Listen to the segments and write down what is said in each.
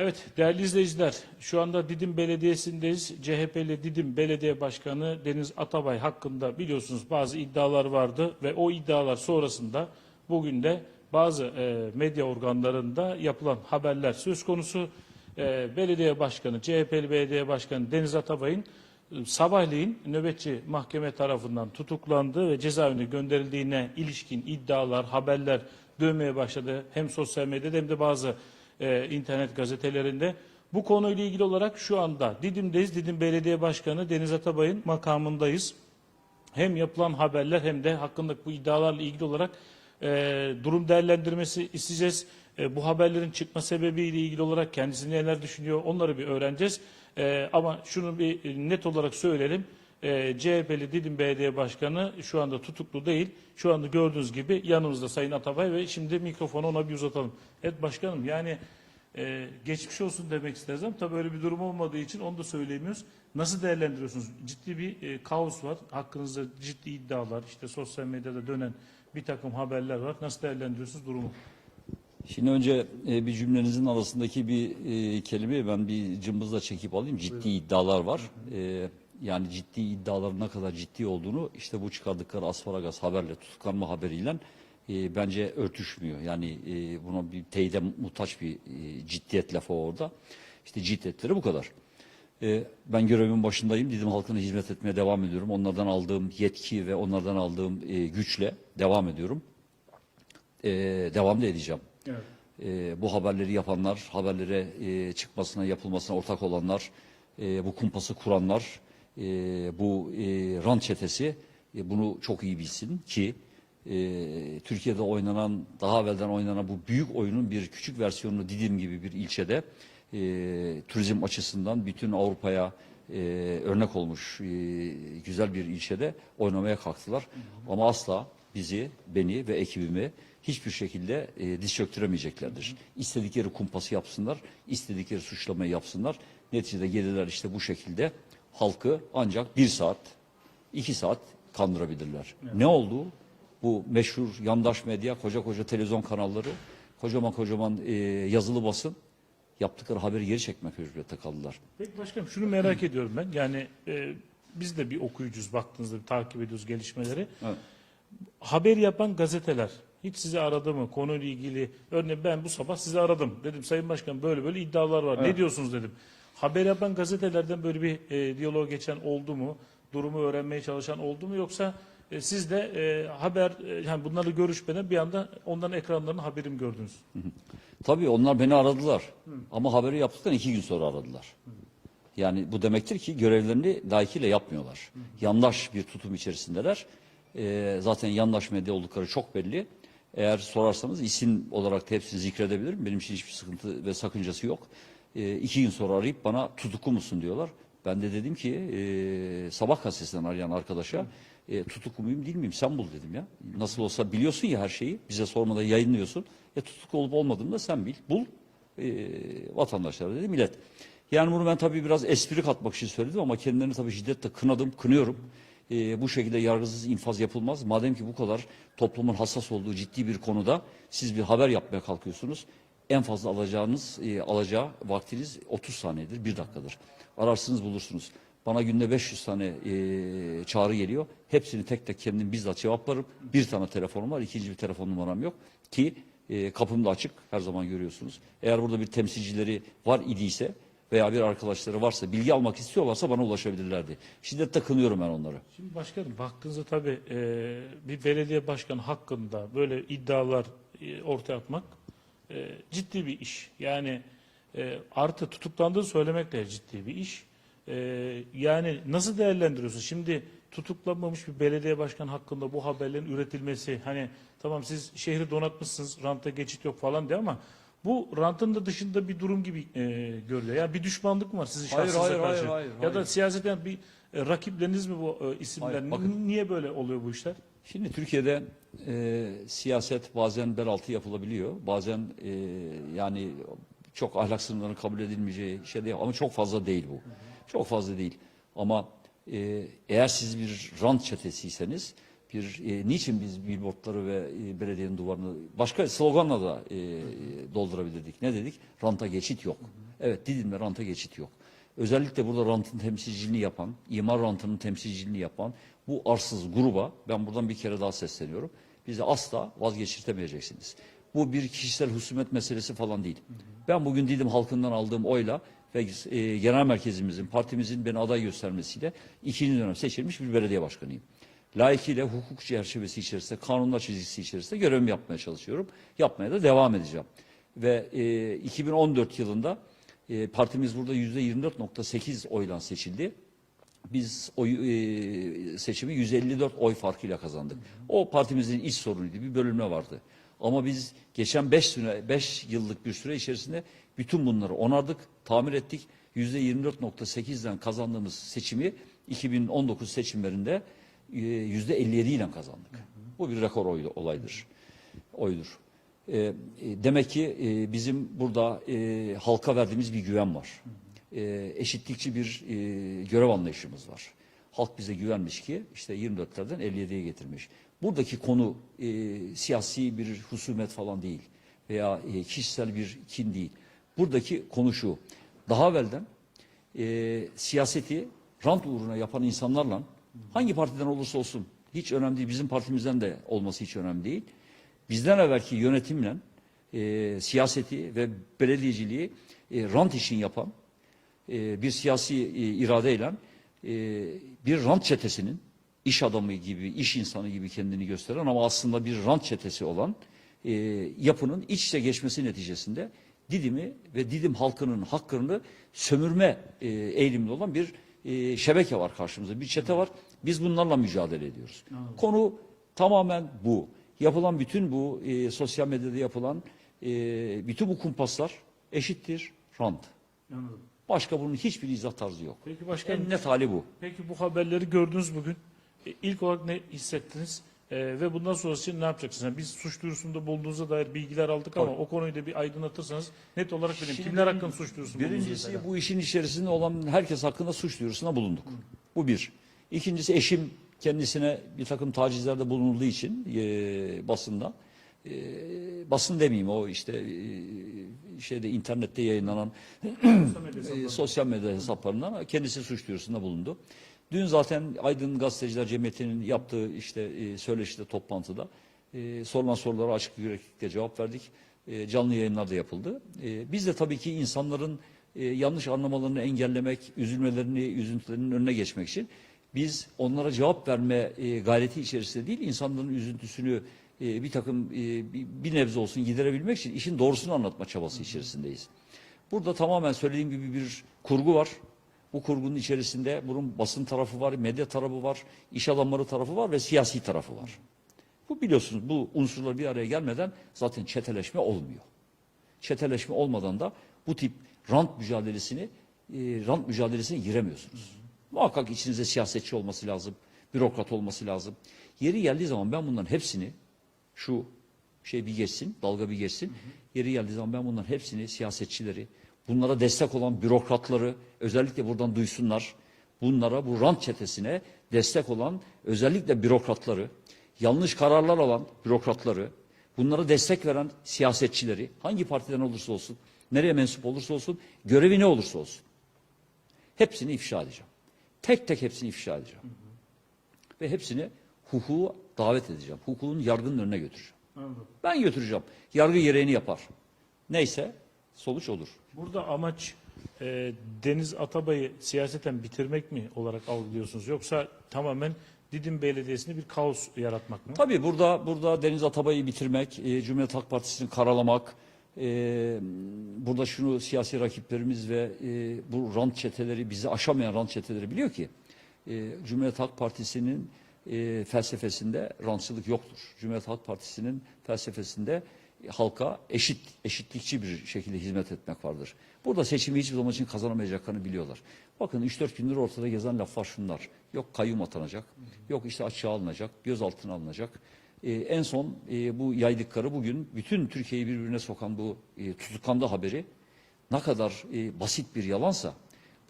Evet değerli izleyiciler şu anda Didim Belediyesi'ndeyiz. CHP'li Didim Belediye Başkanı Deniz Atabay hakkında biliyorsunuz bazı iddialar vardı ve o iddialar sonrasında bugün de bazı e, medya organlarında yapılan haberler söz konusu. E, belediye Başkanı, CHP'li Belediye Başkanı Deniz Atabay'ın e, sabahleyin nöbetçi mahkeme tarafından tutuklandığı ve cezaevine gönderildiğine ilişkin iddialar, haberler dönmeye başladı. Hem sosyal medyada hem de bazı e, internet gazetelerinde. Bu konuyla ilgili olarak şu anda Didim'deyiz. Didim Belediye Başkanı Deniz Atabay'ın makamındayız. Hem yapılan haberler hem de hakkındaki bu iddialarla ilgili olarak e, durum değerlendirmesi isteyeceğiz. E, bu haberlerin çıkma sebebiyle ilgili olarak kendisi neler düşünüyor onları bir öğreneceğiz. E, ama şunu bir net olarak söyleyelim. E, CHP'li Didim Belediye Başkanı şu anda tutuklu değil. Şu anda gördüğünüz gibi yanımızda Sayın Atabay ve şimdi mikrofonu ona bir uzatalım. Evet başkanım yani e, geçmiş olsun demek isteriz ama tabii öyle bir durum olmadığı için onu da söyleyemiyoruz. Nasıl değerlendiriyorsunuz? Ciddi bir e, kaos var. Hakkınızda ciddi iddialar, işte sosyal medyada dönen bir takım haberler var. Nasıl değerlendiriyorsunuz durumu? Şimdi önce e, bir cümlenizin arasındaki bir e, kelimeyi ben bir cımbızla çekip alayım. Ciddi iddialar var. E, yani ciddi iddiaların ne kadar ciddi olduğunu işte bu çıkardıkları asparagas haberle, tutuklanma haberiyle e, bence örtüşmüyor. Yani e, buna bir teyide muhtaç bir e, ciddiyet lafı orada. İşte ciddiyetleri bu kadar. E, ben görevimin başındayım. Didim halkına hizmet etmeye devam ediyorum. Onlardan aldığım yetki ve onlardan aldığım e, güçle devam ediyorum. E, devam da edeceğim. Evet. E, bu haberleri yapanlar, haberlere e, çıkmasına, yapılmasına ortak olanlar, e, bu kumpası kuranlar, e, bu e, rant çetesi e, bunu çok iyi bilsin ki e, Türkiye'de oynanan, daha evvelden oynanan bu büyük oyunun bir küçük versiyonunu Didim gibi bir ilçede e, turizm açısından bütün Avrupa'ya e, örnek olmuş e, güzel bir ilçede oynamaya kalktılar. Ama asla bizi, beni ve ekibimi hiçbir şekilde e, diz çöktüremeyeceklerdir. İstedikleri kumpası yapsınlar, istedikleri suçlamayı yapsınlar. Neticede gelirler işte bu şekilde halkı ancak bir saat, iki saat kandırabilirler. Ne oldu? Bu meşhur yandaş medya, koca koca televizyon kanalları, kocaman kocaman e, yazılı basın yaptıkları haberi geri çekmek mecburiyette kaldılar. Peki başkanım şunu merak ediyorum ben. Yani e, biz de bir okuyucuyuz baktığınızda bir takip ediyoruz gelişmeleri. Evet. Haber yapan gazeteler hiç sizi aradı mı konuyla ilgili? Örneğin ben bu sabah sizi aradım. Dedim Sayın Başkan böyle böyle iddialar var. Ne diyorsunuz dedim. Haber yapan gazetelerden böyle bir e, diyalog geçen oldu mu? Durumu öğrenmeye çalışan oldu mu? Yoksa e, siz de e, haber e, yani bunlarla görüşmeden bir anda onların ekranlarını haberim gördünüz. Tabii onlar beni aradılar. Ama haberi yaptıktan iki gün sonra aradılar. Yani bu demektir ki görevlerini layıkıyla yapmıyorlar. Yandaş bir tutum içerisindeler. Ee, zaten yandaş medya oldukları çok belli. Eğer sorarsanız isim olarak da hepsini zikredebilirim. Benim için hiçbir sıkıntı ve sakıncası yok. Ee, iki gün sonra arayıp bana tutuklu musun diyorlar. Ben de dedim ki e, sabah gazetesinden arayan arkadaşa e, tutuklu muyum değil miyim sen bul dedim ya. Nasıl olsa biliyorsun ya her şeyi bize sormadan yayınlıyorsun. Ya tutuklu olup olmadığımı da sen bil. Bul e, vatandaşlara dedi millet. Yani bunu ben tabii biraz espri katmak için söyledim ama kendilerini tabii şiddetle kınadım, kınıyorum. E, bu şekilde yargısız infaz yapılmaz. Madem ki bu kadar toplumun hassas olduğu ciddi bir konuda siz bir haber yapmaya kalkıyorsunuz. En fazla alacağınız, e, alacağı vaktiniz 30 saniyedir, bir dakikadır. Ararsınız bulursunuz. Bana günde 500 tane e, çağrı geliyor. Hepsini tek tek kendim bizzat cevaplarım. Bir tane telefonum var, ikinci bir telefon numaram yok. Ki e, kapım da açık, her zaman görüyorsunuz. Eğer burada bir temsilcileri var idiyse veya bir arkadaşları varsa, bilgi almak istiyorlarsa bana ulaşabilirlerdi. Şiddetle kınıyorum ben onları. Şimdi başkanım baktığınızda tabii e, bir belediye başkanı hakkında böyle iddialar e, ortaya atmak e, ciddi bir iş. Yani e, artı tutuklandığı söylemek de ciddi bir iş. E, yani nasıl değerlendiriyorsun? Şimdi tutuklanmamış bir belediye başkanı hakkında bu haberlerin üretilmesi hani tamam siz şehri donatmışsınız ranta geçit yok falan diye ama bu rantın da dışında bir durum gibi e, görülüyor. Yani bir düşmanlık mı var sizin Hayır, şahsınıza hayır, karşı? hayır, hayır, ya da siyaseten bir e, rakipleriniz mi bu e, isimler? Hayır, bakın. Niye böyle oluyor bu işler? Şimdi Türkiye'de e, siyaset bazen bel yapılabiliyor. Bazen e, yani çok ahlak sınırlarının kabul edilmeyeceği şey değil ama çok fazla değil bu. Çok fazla değil. Ama e, eğer siz bir rant çetesiyseniz bir e, niçin biz billboardları ve e, belediyenin duvarını başka sloganla da e, doldurabilirdik. Ne dedik? Ranta geçit yok. Evet Didim'de ranta geçit yok. Özellikle burada rantın temsilciliğini yapan, imar rantının temsilciliğini yapan bu arsız gruba ben buradan bir kere daha sesleniyorum. Bizi asla vazgeçirtemeyeceksiniz. Bu bir kişisel husumet meselesi falan değil. Ben bugün Didim halkından aldığım oyla ve e, genel merkezimizin, partimizin beni aday göstermesiyle ikinci dönem seçilmiş bir belediye başkanıyım. Layıkıyla hukuk çerçevesi içerisinde, kanunlar çizgisi içerisinde görevimi yapmaya çalışıyorum. Yapmaya da devam edeceğim. Ve e, 2014 yılında e, partimiz burada yüzde 24.8 oyla seçildi. Biz oy, e, seçimi 154 oy farkıyla kazandık. O partimizin iç sorunuydu. Bir bölünme vardı. Ama biz geçen 5 süre 5 yıllık bir süre içerisinde bütün bunları onardık, tamir ettik. Yüzde 24.8'den kazandığımız seçimi 2019 seçimlerinde e, yüzde 57 ile kazandık. Bu bir rekor oydu, olaydır. Oydur. E, e, demek ki e, bizim burada e, halka verdiğimiz bir güven var. E, eşitlikçi bir e, görev anlayışımız var. Halk bize güvenmiş ki işte 24'lerden 57'ye getirmiş. Buradaki konu e, siyasi bir husumet falan değil veya e, kişisel bir kin değil. Buradaki konu şu. Daha evvelden e, siyaseti rant uğruna yapan insanlarla hangi partiden olursa olsun hiç önemli değil. Bizim partimizden de olması hiç önemli değil. Bizden evvelki yönetimle e, siyaseti ve belediyeciliği e, rant için yapan e, bir siyasi e, iradeyle e, bir rant çetesinin iş adamı gibi, iş insanı gibi kendini gösteren ama aslında bir rant çetesi olan e, yapının iç içe geçmesi neticesinde Didim'i ve Didim halkının hakkını sömürme e, eğilimli olan bir e, şebeke var karşımızda. Bir çete var. Biz bunlarla mücadele ediyoruz. Konu tamamen bu. Yapılan bütün bu e, sosyal medyada yapılan e, bütün bu kumpaslar eşittir rant. Anladım. Başka bunun hiçbir izah tarzı yok. Peki başkanım, En net hali bu. peki bu haberleri gördünüz bugün. E, ilk olarak ne hissettiniz? E, ve bundan sonrası için ne yapacaksınız? Yani biz suç duyurusunda bulunduğunuza dair bilgiler aldık ama o konuyu da bir aydınlatırsanız net olarak benim Şimdi kimler hakkında suç duyurusunda Birincisi bu işin içerisinde olan herkes hakkında suç duyurusuna bulunduk. Bu bir. İkincisi eşim kendisine bir takım tacizlerde bulunulduğu için e, basında e, basın demeyeyim o işte e, şeyde internette yayınlanan e, sosyal medya hesaplarından kendisi suç duyurusunda bulundu. Dün zaten Aydın Gazeteciler Cemiyeti'nin yaptığı işte e, söyleşide toplantıda e, sorulan sorulara açık yüreklilikle cevap verdik. E, canlı yayınlar da yapıldı. E, biz de tabii ki insanların e, yanlış anlamalarını engellemek, üzülmelerini, üzüntülerinin önüne geçmek için biz onlara cevap verme e, gayreti içerisinde değil, insanların üzüntüsünü e, bir takım e, bir, nebze olsun giderebilmek için işin doğrusunu anlatma çabası içerisindeyiz. Burada tamamen söylediğim gibi bir kurgu var. Bu kurgunun içerisinde bunun basın tarafı var, medya tarafı var, iş adamları tarafı var ve siyasi tarafı var. Bu biliyorsunuz bu unsurlar bir araya gelmeden zaten çeteleşme olmuyor. Çeteleşme olmadan da bu tip rant mücadelesini e, rant mücadelesine giremiyorsunuz. Muhakkak içinizde siyasetçi olması lazım, bürokrat olması lazım. Yeri geldiği zaman ben bunların hepsini şu şey bir geçsin, dalga bir geçsin. Yeri geldiği zaman ben bunların hepsini siyasetçileri, bunlara destek olan bürokratları özellikle buradan duysunlar. Bunlara bu rant çetesine destek olan özellikle bürokratları, yanlış kararlar alan bürokratları, bunlara destek veren siyasetçileri hangi partiden olursa olsun, nereye mensup olursa olsun, görevi ne olursa olsun. Hepsini ifşa edeceğim. Tek tek hepsini ifşa edeceğim. Ve hepsini hukuku davet edeceğim. Hukukun yargının önüne götüreceğim. Anladım. Ben götüreceğim. Yargı gereğini yapar. Neyse sonuç olur. Burada amaç e, Deniz Atabay'ı siyaseten bitirmek mi olarak algılıyorsunuz? Yoksa tamamen Didim Belediyesi'nde bir kaos yaratmak mı? Tabii burada burada Deniz Atabay'ı bitirmek, e, Cumhuriyet Halk Partisi'ni karalamak, e, burada şunu siyasi rakiplerimiz ve e, bu rant çeteleri, bizi aşamayan rant çeteleri biliyor ki e, Cumhuriyet Halk Partisi'nin e, felsefesinde rantçılık yoktur. Cumhuriyet Halk Partisi'nin felsefesinde halka eşit, eşitlikçi bir şekilde hizmet etmek vardır. Burada seçimi hiçbir zaman için kazanamayacaklarını biliyorlar. Bakın 3-4 gündür ortada gezen laflar şunlar. Yok kayyum atanacak, yok işte açığa alınacak, gözaltına alınacak. Ee, en son e, bu yaydıkları bugün bütün Türkiye'yi birbirine sokan bu e, tutuklanma haberi ne kadar e, basit bir yalansa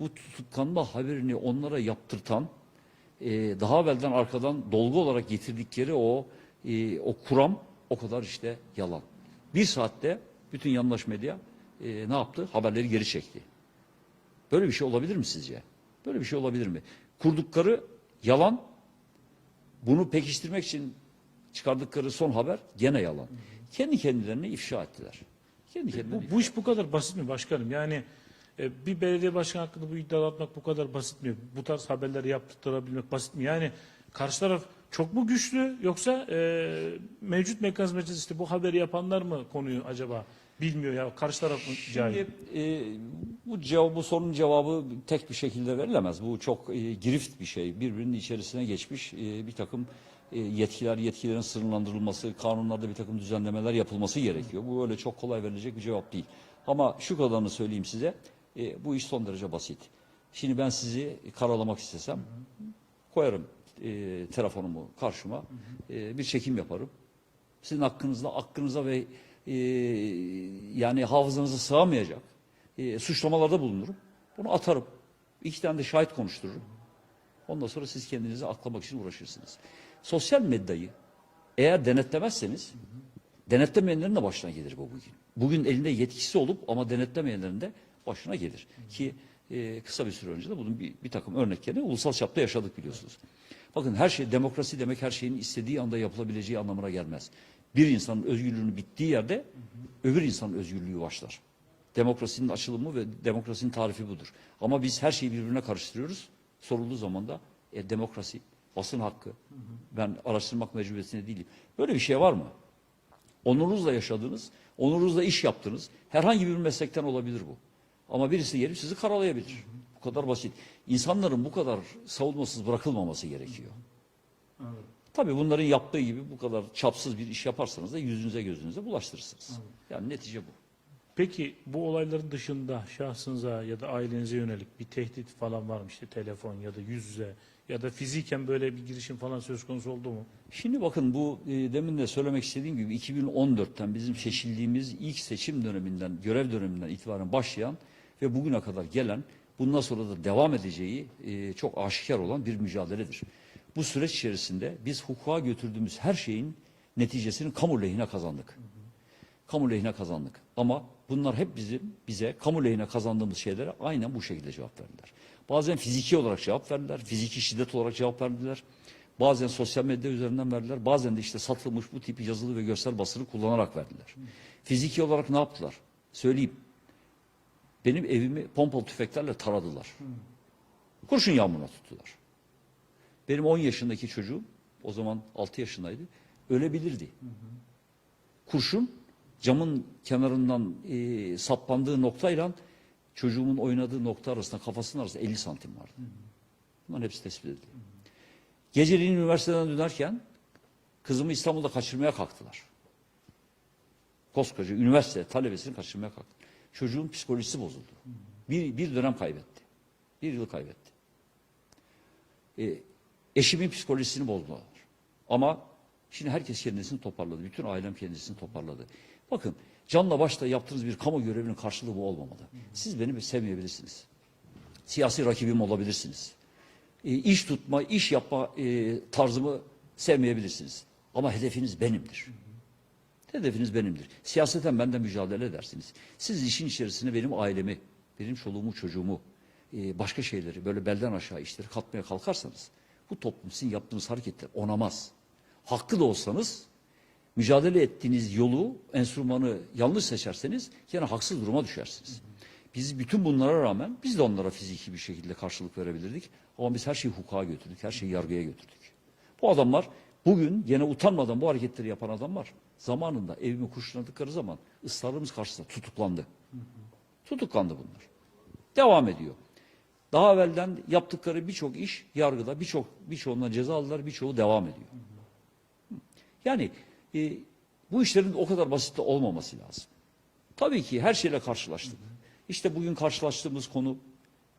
bu tutuklanma haberini onlara yaptırtan e, daha evvelden arkadan dolgu olarak getirdikleri o e, o kuram o kadar işte yalan. Bir saatte bütün yandaş medya e, ne yaptı? Haberleri geri çekti. Böyle bir şey olabilir mi sizce? Böyle bir şey olabilir mi? Kurdukları yalan, bunu pekiştirmek için çıkardıkları son haber gene yalan. Kendi kendilerini ifşa ettiler. Kendi kendilerini Bu, bu iş bu kadar basit mi başkanım? Yani e, bir belediye başkanı hakkında bu iddia atmak bu kadar basit mi? Bu tarz haberleri yaptırabilmek basit mi? Yani karşı taraf çok mu güçlü yoksa e, mevcut mekanizma içerisinde işte bu haberi yapanlar mı konuyu acaba bilmiyor ya karşı taraf mı cahil? Şimdi, e, bu cevap, bu sorunun cevabı tek bir şekilde verilemez. Bu çok e, girift bir şey. Birbirinin içerisine geçmiş e, bir takım e, yetkiler, yetkilerin sınırlandırılması, kanunlarda bir takım düzenlemeler yapılması gerekiyor. Bu öyle çok kolay verilecek bir cevap değil. Ama şu kadarını söyleyeyim size. e, bu iş son derece basit. Şimdi ben sizi karalamak istesem koyarım e, telefonumu karşıma, e, bir çekim yaparım. Sizin hakkınızda, hakkınıza ve e, yani hafızanıza sığamayacak e, suçlamalarda bulunurum. Bunu atarım. İki tane de şahit konuştururum. Ondan sonra siz kendinizi aklamak için uğraşırsınız. Sosyal medyayı eğer denetlemezseniz denetlemeyenlerin de başına gelir bu bugün. Bugün elinde yetkisi olup ama denetlemeyenlerin de başına gelir. Ki e, kısa bir süre önce de bunun bir, bir takım örneklerini ulusal çapta yaşadık biliyorsunuz. Bakın her şey demokrasi demek her şeyin istediği anda yapılabileceği anlamına gelmez. Bir insanın özgürlüğünün bittiği yerde öbür insanın özgürlüğü başlar. Demokrasinin açılımı ve demokrasinin tarifi budur. Ama biz her şeyi birbirine karıştırıyoruz. Sorulduğu zaman da e, demokrasi, basın hakkı, ben araştırmak mecburiyetinde değilim. Böyle bir şey var mı? Onurunuzla yaşadığınız, onurunuzla iş yaptınız. Herhangi bir meslekten olabilir bu. Ama birisi gelip sizi karalayabilir. Bu kadar basit. İnsanların bu kadar savunmasız bırakılmaması gerekiyor. Tabii bunların yaptığı gibi bu kadar çapsız bir iş yaparsanız da yüzünüze gözünüze bulaştırırsınız. Yani netice bu. Peki bu olayların dışında şahsınıza ya da ailenize yönelik bir tehdit falan var mı? İşte telefon ya da yüz yüze ya da fiziken böyle bir girişim falan söz konusu oldu mu? Şimdi bakın bu e, demin de söylemek istediğim gibi 2014'ten bizim seçildiğimiz ilk seçim döneminden, görev döneminden itibaren başlayan ve bugüne kadar gelen, bundan sonra da devam edeceği e, çok aşikar olan bir mücadeledir. Bu süreç içerisinde biz hukuka götürdüğümüz her şeyin neticesini kamu lehine kazandık. Kamu lehine kazandık. Ama bunlar hep bizim bize kamu lehine kazandığımız şeylere aynen bu şekilde cevap verdiler. Bazen fiziki olarak cevap verdiler, fiziki şiddet olarak cevap verdiler. Bazen sosyal medya üzerinden verdiler. Bazen de işte satılmış bu tip yazılı ve görsel basını kullanarak verdiler. Fiziki olarak ne yaptılar? Söyleyeyim. Benim evimi pompalı tüfeklerle taradılar. Kurşun yağmuruna tuttular. Benim 10 yaşındaki çocuğum, o zaman 6 yaşındaydı, ölebilirdi. Kurşun camın kenarından e, saplandığı noktayla çocuğumun oynadığı nokta arasında kafasının arasında 50 santim vardı. Bunların hepsi tespit edildi. Geceliğin üniversiteden dönerken kızımı İstanbul'da kaçırmaya kalktılar. Koskoca üniversite talebesini kaçırmaya kalktı. Çocuğun psikolojisi bozuldu. Bir, bir dönem kaybetti. Bir yıl kaybetti. E, eşimin psikolojisini bozdular. Ama şimdi herkes kendisini toparladı. Bütün ailem kendisini toparladı. Bakın canla başla yaptığınız bir kamu görevinin karşılığı bu olmamalı. Siz beni sevmeyebilirsiniz. Siyasi rakibim olabilirsiniz. E, iş tutma, iş yapma e, tarzımı sevmeyebilirsiniz. Ama hedefiniz benimdir. Hedefiniz benimdir. Siyaseten benden mücadele edersiniz. Siz işin içerisine benim ailemi, benim çoluğumu, çocuğumu, e, başka şeyleri böyle belden aşağı işleri katmaya kalkarsanız bu toplum sizin yaptığınız hareketler onamaz. Hakkı da olsanız mücadele ettiğiniz yolu, enstrümanı yanlış seçerseniz yine haksız duruma düşersiniz. Biz bütün bunlara rağmen biz de onlara fiziki bir şekilde karşılık verebilirdik. Ama biz her şeyi hukuka götürdük, her şeyi yargıya götürdük. Bu adamlar bugün yine utanmadan bu hareketleri yapan adamlar zamanında evimi kurşunladıkları zaman ısrarımız karşısında tutuklandı. Tutuklandı bunlar. Devam ediyor. Daha evvelden yaptıkları birçok iş yargıda, birçok birçoğundan ceza aldılar, birçoğu devam ediyor. Yani e, bu işlerin o kadar basit olmaması lazım. Tabii ki her şeyle karşılaştık. İşte bugün karşılaştığımız konu,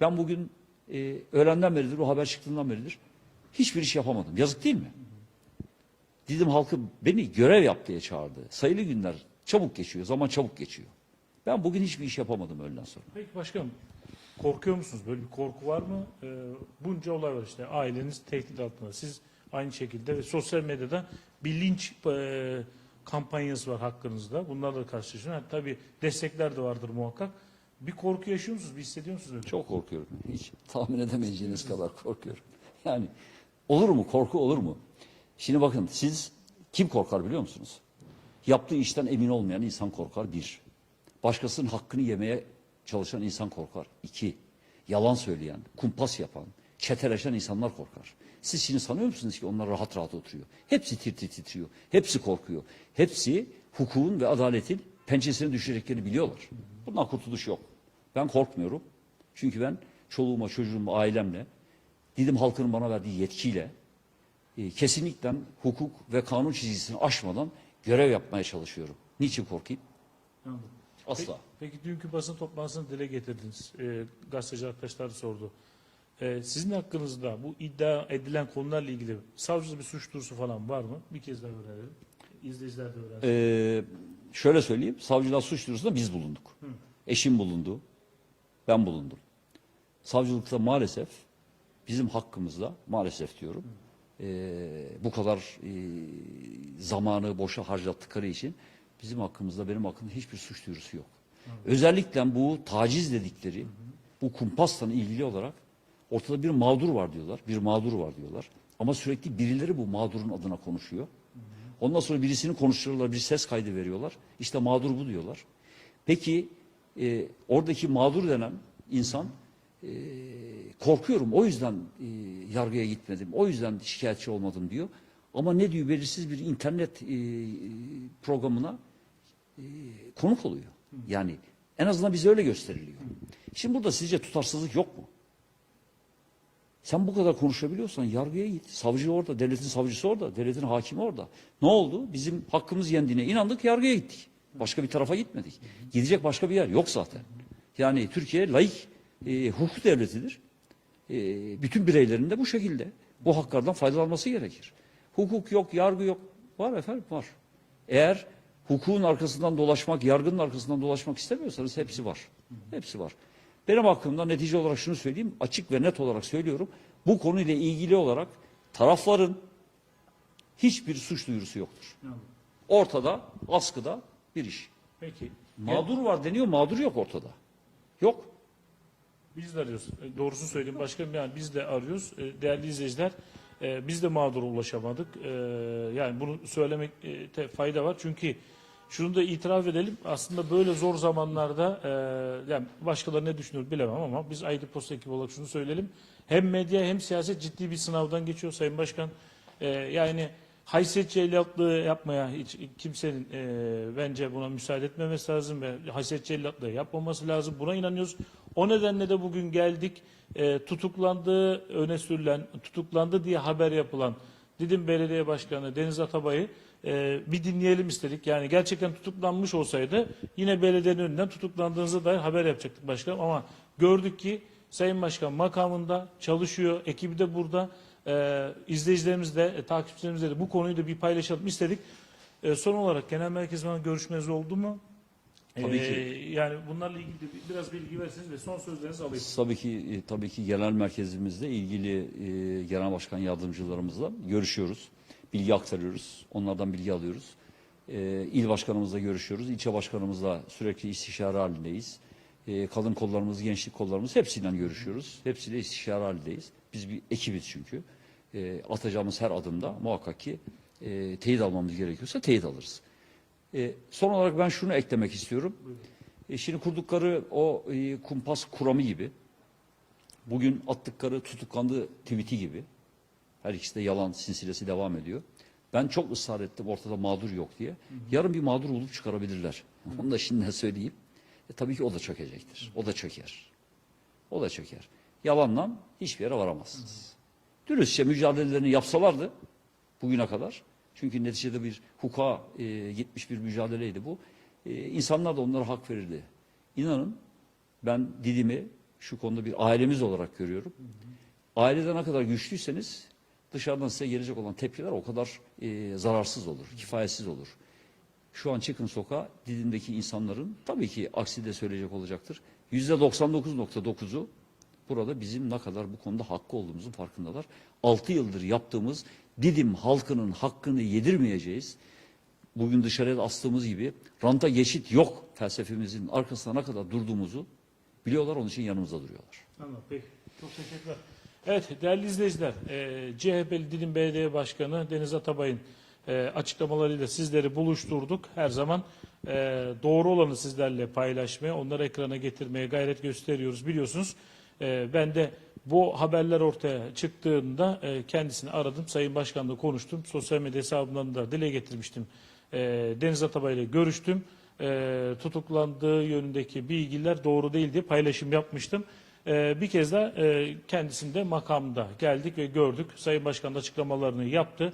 ben bugün e, öğlenden beridir, o haber çıktığından beridir hiçbir iş yapamadım. Yazık değil mi? Didim halkı beni görev yap diye çağırdı. Sayılı günler çabuk geçiyor, zaman çabuk geçiyor. Ben bugün hiçbir iş yapamadım öğleden sonra. Peki başkanım korkuyor musunuz? Böyle bir korku var mı? Ee, bunca olay var işte aileniz tehdit altında. Siz aynı şekilde ve sosyal medyada bir linç e, kampanyası var hakkınızda. Bunlarla karşılaşın. Ha, tabii destekler de vardır muhakkak. Bir korku yaşıyor musunuz? Bir hissediyor musunuz öyle? Çok korkuyorum. Hiç tahmin edemeyeceğiniz kadar korkuyorum. Yani olur mu? Korku olur mu? Şimdi bakın siz kim korkar biliyor musunuz? Yaptığı işten emin olmayan insan korkar bir. Başkasının hakkını yemeye çalışan insan korkar. iki. Yalan söyleyen, kumpas yapan, çeteleşen insanlar korkar. Siz şimdi sanıyor musunuz ki onlar rahat rahat oturuyor? Hepsi tir tir titriyor. Hepsi korkuyor. Hepsi hukukun ve adaletin pençesine düşeceklerini biliyorlar. Bundan kurtuluş yok. Ben korkmuyorum. Çünkü ben çoluğuma, çocuğuma, ailemle, Didim halkının bana verdiği yetkiyle e, kesinlikle hukuk ve kanun çizgisini aşmadan görev yapmaya çalışıyorum. Niçin korkayım? Anladım. Asla. Peki dünkü basın toplantısını dile getirdiniz. Ee, gazeteci arkadaşlar sordu. Ee, sizin hakkınızda bu iddia edilen konularla ilgili savcıda bir suç duyurusu falan var mı? Bir kez daha öğrenelim. İzleyiciler de öğrensin. Ee, şöyle söyleyeyim, savcılar suç duyurusunda biz bulunduk. Eşim bulundu, ben bulundum. Savcılıkta maalesef bizim hakkımızda, maalesef diyorum, ee, bu kadar ee, zamanı boşa harcattıkları için bizim hakkımızda, benim hakkımda hiçbir suç duyurusu yok. Özellikle bu taciz dedikleri, bu kumpasla ilgili olarak ortada bir mağdur var diyorlar, bir mağdur var diyorlar. Ama sürekli birileri bu mağdurun adına konuşuyor. Ondan sonra birisini konuşturuyorlar, bir ses kaydı veriyorlar. İşte mağdur bu diyorlar. Peki e, oradaki mağdur denen insan e, korkuyorum o yüzden e, yargıya gitmedim, o yüzden şikayetçi olmadım diyor. Ama ne diyor belirsiz bir internet e, programına konuk oluyor. Yani en azından bize öyle gösteriliyor. Şimdi burada sizce tutarsızlık yok mu? Sen bu kadar konuşabiliyorsan yargıya git. Savcı orada, devletin savcısı orada, devletin hakimi orada. Ne oldu? Bizim hakkımız yendiğine inandık, yargıya gittik. Başka bir tarafa gitmedik. Gidecek başka bir yer yok zaten. Yani Türkiye laik e, hukuk devletidir. E, bütün bireylerin de bu şekilde bu haklardan faydalanması gerekir. Hukuk yok, yargı yok. Var efendim, var. Eğer hukukun arkasından dolaşmak, yargının arkasından dolaşmak istemiyorsanız hepsi var. Hepsi var. Benim hakkımda netice olarak şunu söyleyeyim, açık ve net olarak söylüyorum. Bu konuyla ilgili olarak tarafların hiçbir suç duyurusu yoktur. Ortada, askıda bir iş. Peki. Mağdur var deniyor, mağdur yok ortada. Yok. Biz de arıyoruz. E, Doğrusu söyleyeyim başkanım yani biz de arıyoruz. E, Değerli izleyiciler e, biz de mağdura ulaşamadık. E, Yani bunu söylemekte fayda var. Çünkü şunu da itiraf edelim. Aslında böyle zor zamanlarda e, yani başkaları ne düşünür bilemem ama biz Aydın Posta ekibi olarak şunu söyleyelim. Hem medya hem siyaset ciddi bir sınavdan geçiyor Sayın Başkan. E, Yani haysiyetçi evlatlığı yapmaya hiç kimsenin e, bence buna müsaade etmemesi lazım ve haysiyetçi evlatlığı yapmaması lazım. Buna inanıyoruz. O nedenle de bugün geldik. E, tutuklandığı öne sürülen, tutuklandı diye haber yapılan Didim Belediye Başkanı Deniz Atabay'ı e, bir dinleyelim istedik. Yani gerçekten tutuklanmış olsaydı yine belediyenin önünden tutuklandığınıza dair haber yapacaktık başkanım. Ama gördük ki Sayın Başkan makamında çalışıyor, ekibi de burada. E, izleyicilerimiz de, e, takipçilerimiz de bu konuyu da bir paylaşalım istedik. E, son olarak genel merkezle görüşmeniz oldu mu? Tabii E, ki. Yani bunlarla ilgili biraz bilgi verirseniz ve son sözlerinizi alayım. Tabii ki e, tabii ki genel merkezimizde ilgili e, genel başkan yardımcılarımızla görüşüyoruz. Bilgi aktarıyoruz. Onlardan bilgi alıyoruz. E, il başkanımızla görüşüyoruz. İlçe başkanımızla sürekli istişare halindeyiz. E, kadın kollarımız, gençlik kollarımız hepsiyle görüşüyoruz. Hepsiyle istişare halindeyiz. Biz bir ekibiz çünkü. E, atacağımız her adımda muhakkak ki e, teyit almamız gerekiyorsa teyit alırız. E, son olarak ben şunu eklemek istiyorum. E, şimdi kurdukları o e, kumpas kuramı gibi, bugün attıkları tutuklandı tweet'i gibi, her ikisi de yalan silsilesi devam ediyor. Ben çok ısrar ettim ortada mağdur yok diye. Yarın bir mağdur bulup çıkarabilirler. Onu da şimdiden söyleyeyim. E, tabii ki o da çökecektir. O da çöker. O da çöker. Yalanla hiçbir yere varamazsınız. Dürüstçe mücadelelerini yapsalardı bugüne kadar. Çünkü neticede bir hukuka e, gitmiş bir mücadeleydi bu. E, insanlar da onlara hak verirdi. İnanın ben Didim'i şu konuda bir ailemiz olarak görüyorum. Ailede ne kadar güçlüyseniz dışarıdan size gelecek olan tepkiler o kadar e, zararsız olur, kifayetsiz olur. Şu an çıkın sokağa Didim'deki insanların tabii ki aksi de söyleyecek olacaktır. Yüzde 99.9'u burada bizim ne kadar bu konuda hakkı olduğumuzun farkındalar. 6 yıldır yaptığımız Didim halkının hakkını yedirmeyeceğiz. bugün dışarıya astığımız gibi ranta geçit yok felsefemizin arkasına ne kadar durduğumuzu biliyorlar onun için yanımızda duruyorlar. Anladım. Peki. Çok teşekkürler. Evet değerli izleyiciler, e, CHP'li Didim Belediye Başkanı Deniz Atabay'ın e, açıklamalarıyla sizleri buluşturduk. Her zaman e, doğru olanı sizlerle paylaşmaya, onları ekrana getirmeye gayret gösteriyoruz. Biliyorsunuz e, ben de bu haberler ortaya çıktığında e, kendisini aradım. Sayın Başkan'la konuştum. Sosyal medya hesabından da dile getirmiştim. E, Deniz Atabay ile görüştüm. E, tutuklandığı yönündeki bilgiler doğru değil diye paylaşım yapmıştım. Ee, bir kez daha e, kendisinde makamda geldik ve gördük. Sayın Başkan açıklamalarını yaptı.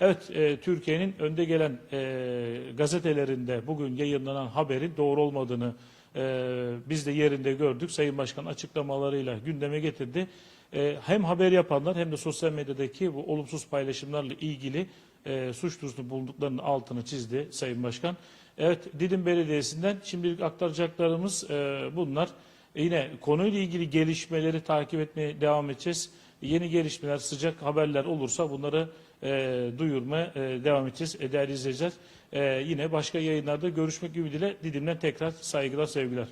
Evet e, Türkiye'nin önde gelen e, gazetelerinde bugün yayınlanan haberin doğru olmadığını biz de yerinde gördük. Sayın Başkan açıklamalarıyla gündeme getirdi. Hem haber yapanlar hem de sosyal medyadaki bu olumsuz paylaşımlarla ilgili suç duyurusunu bulduklarının altını çizdi Sayın Başkan. Evet Didim Belediyesi'nden şimdilik aktaracaklarımız e, bunlar. Yine konuyla ilgili gelişmeleri takip etmeye devam edeceğiz. Yeni gelişmeler, sıcak haberler olursa bunları e, duyurmaya e, devam edeceğiz. E, değerli izleyiciler, e, yine başka yayınlarda görüşmek ümidiyle Didim'den tekrar saygılar, sevgiler.